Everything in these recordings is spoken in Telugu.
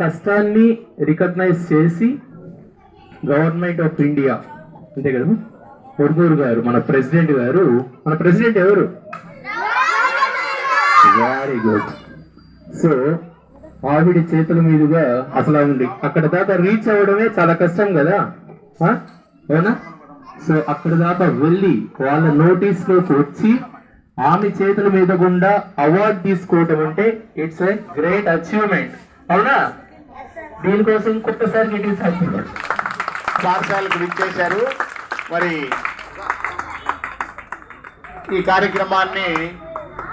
కష్టాన్ని రికగ్నైజ్ చేసి గవర్నమెంట్ ఆఫ్ ఇండియా అంతే కదా? పొరుగురు గారు మన ప్రెసిడెంట్ గారు మన ప్రెసిడెంట్ ఎవరు? వెరీ గుడ్ సో ఆవిడ చేతుల మీదుగా అసలు ఉంది. అక్కడ దాకా రీచ్ అవ్వడమే చాలా కష్టం కదా? అవునా? సో అక్కడ దాకా వెళ్ళి వాళ్ళ నోటీస్లోకి వచ్చి ఆమె చేతుల మీద గుండా అవార్డు తీసుకోవటం అంటే ఇట్స్ ఏ గ్రేట్ అచీవ్మెంట్ అవునా? దీనికోసం ఇంకొకసారి గెటివ్ సర్టిఫికెట్ పాఠశాలకు విచ్చేశారు. మరి ఈ కార్యక్రమాన్ని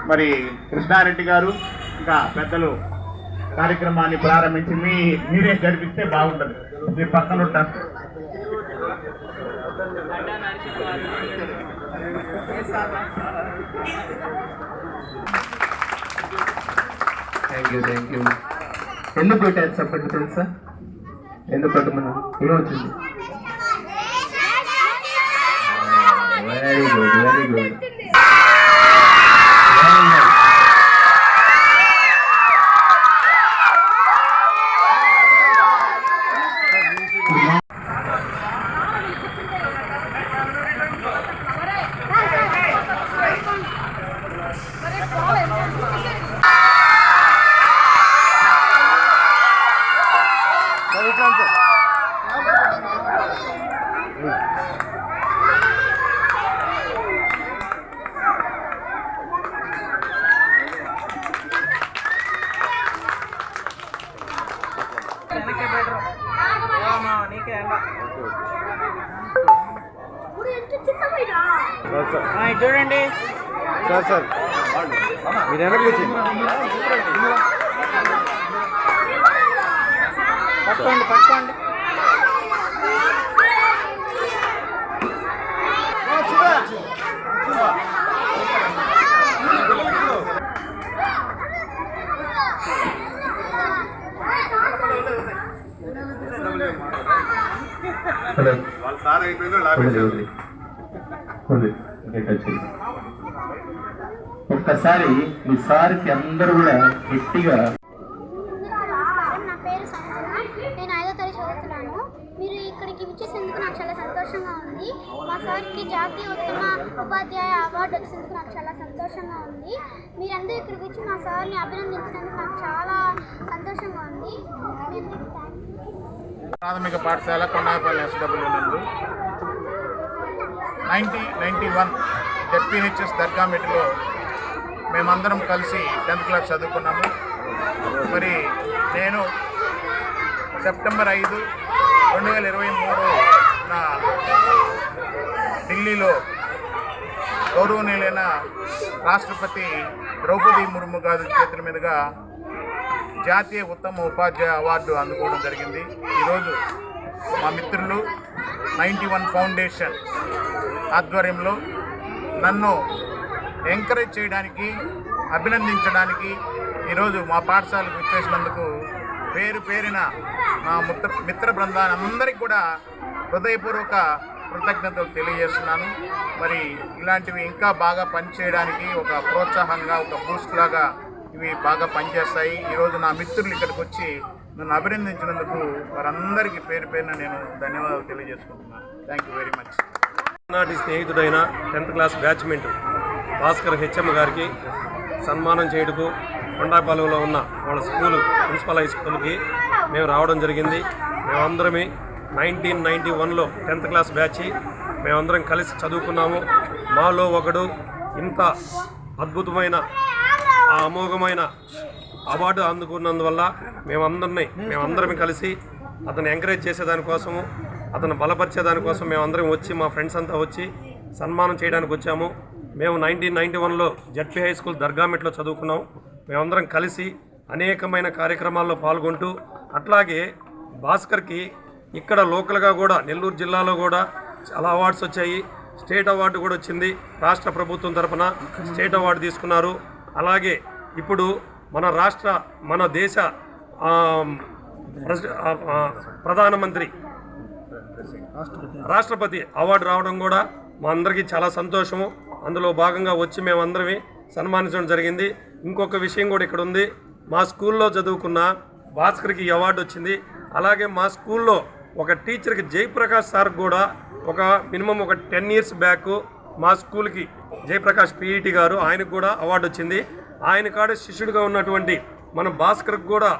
మరి కృష్ణారెడ్డి గారు ఇంకా పెద్దలు కార్యక్రమాన్ని ప్రారంభించి మీ మీరే జరిపిస్తే బాగుంటుంది మీ పక్కన ఉంటారు థ్యాంక్ యూ థ్యాంక్ యూ ఎందుకు పెట్టారు చెప్పండి తెలుసా? ఎందుకు కొట్టమన్నా ఏమవుతుంది వెరీ గుడ్ వెరీ గుడ్ నీకే ఎండ సార్ సార్ ఆ, ఇది చూడండి. Sir sir. మీరు వెనక్కి వచ్చింది పట్టుకోండి పట్టుకోండి. హలో. వాళ్ళ సార్ అయిపోయిందో చేయి. ఒక్కసారి మీ సార్కి అందరూ కూడా గట్టిగా నమస్కారం నా పేరు సంజన నేను ఐదో తరగతి చదువుతున్నాను. మీరు ఇక్కడికి విచ్చేసేందుకు నాకు చాలా సంతోషంగా ఉంది. మా సార్కి జాతీయ ఉత్తమ ఉపాధ్యాయ అవార్డు వచ్చినందుకు నాకు చాలా సంతోషంగా ఉంది. మీరందరూ ఇక్కడికి వచ్చి మా సార్ని అభినందించినందుకు నాకు చాలా సంతోషంగా ఉంది. ప్రాథమిక పాఠశాల కొండాపల్లి ఎస్డబ్ల్యూ నందు. Ninety ninety one. జడ్పిహెచ్ఎస్ దర్గా మెట్లో మేమందరం కలిసి టెన్త్ క్లాస్ చదువుకున్నాము. మరి నేను సెప్టెంబర్ ఐదు రెండు వేల ఇరవై మూడు నా ఢిల్లీలో గౌరవనీయులైన రాష్ట్రపతి ద్రౌపది ముర్ము గారి చేతుల మీదుగా జాతీయ ఉత్తమ ఉపాధ్యాయ అవార్డు అందుకోవడం జరిగింది. ఈరోజు మా మిత్రులు నైంటీ వన్ ఫౌండేషన్ ఆధ్వర్యంలో నన్ను ఎంకరేజ్ చేయడానికి అభినందించడానికి ఈరోజు మా పాఠశాలకు వచ్చేసినందుకు పేరు పేరిన మా మిత్ర మిత్ర బృందాన్ని అందరికీ కూడా హృదయపూర్వక కృతజ్ఞతలు తెలియజేస్తున్నాను. మరి ఇలాంటివి ఇంకా బాగా పనిచేయడానికి ఒక ప్రోత్సాహంగా ఒక బూస్ట్ లాగా ఇవి బాగా పనిచేస్తాయి. ఈరోజు నా మిత్రులు ఇక్కడికి వచ్చి నన్ను అభినందించినందుకు వారందరికీ పేరు పేరున నేను ధన్యవాదాలు తెలియజేసుకుంటున్నాను. థ్యాంక్ యూ వెరీ మచ్ నాటి స్నేహితుడైన tenth class batchmate Bhaskar HM గారికి సన్మానం చేయుటకు కొండాపాలెంలో ఉన్న వాళ్ళ స్కూలు ప్రిన్సిపల్ హై స్కూల్కి మేము రావడం జరిగింది. మేమందరమే నైన్టీన్ నైంటీ వన్లో టెన్త్ క్లాస్ బ్యాచ్ మేమందరం కలిసి చదువుకున్నాము. మాలో ఒకడు ఇంత అద్భుతమైన ఆ అమోఘమైన అవార్డు అందుకున్నందువల్ల మేమందరినీ మేమందరం కలిసి అతను ఎంకరేజ్ చేసేదానికోసము అతను బలపరిచేదానికోసం మేమందరం వచ్చి మా ఫ్రెండ్స్ అంతా వచ్చి సన్మానం చేయడానికి వచ్చాము. మేము నైన్టీన్ నైంటీ వన్లో జడ్పీ హై స్కూల్ దర్గామెట్లో చదువుకున్నాం. మేమందరం కలిసి అనేకమైన కార్యక్రమాల్లో పాల్గొంటూ అట్లాగే భాస్కర్కి ఇక్కడ లోకల్గా కూడా నెల్లూరు జిల్లాలో కూడా చాలా అవార్డ్స్ వచ్చాయి. స్టేట్ అవార్డు కూడా వచ్చింది రాష్ట్ర ప్రభుత్వం తరఫున స్టేట్ అవార్డు తీసుకున్నారు. అలాగే ఇప్పుడు మన రాష్ట్ర మన దేశ ప్రధానమంత్రి రాష్ట్రపతి. అవార్డు రావడం కూడా మా అందరికీ చాలా సంతోషము. అందులో భాగంగా వచ్చి మేమందరమే సన్మానించడం జరిగింది. ఇంకొక విషయం కూడా ఇక్కడ ఉంది. మా స్కూల్లో చదువుకున్న భాస్కర్కి అవార్డు వచ్చింది. అలాగే మా స్కూల్లో ఒక టీచర్కి జయప్రకాష్ సార్ కూడా ఒక మినిమం ఒక టెన్ ఇయర్స్ బ్యాక్ మా స్కూల్కి జయప్రకాష్ పిఈటి గారు ఆయనకు కూడా అవార్డు వచ్చింది. ఆయన కాడ శిష్యుడిగా ఉన్నటువంటి మన భాస్కర్కి కూడా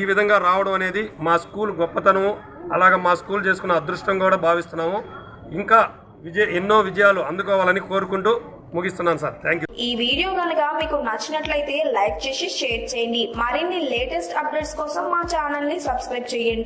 ఈ విధంగా రావడం అనేది మా స్కూల్ గొప్పతనము. అలాగ మా స్కూల్ చేసుకున్న అదృష్టం కూడా భావిస్తున్నాము. ఇంకా విజయ ఎన్నో విజయాలు అందుకోవాలని కోరుకుంటూ ముగిస్తున్నాను సార్. థ్యాంక్ యూ ఈ వీడియో కనుక మీకు నచ్చినట్లయితే లైక్ చేసి షేర్ చేయండి. మరిన్ని లేటెస్ట్ అప్డేట్స్ కోసం మా ఛానల్ని సబ్స్క్రైబ్ చేయండి.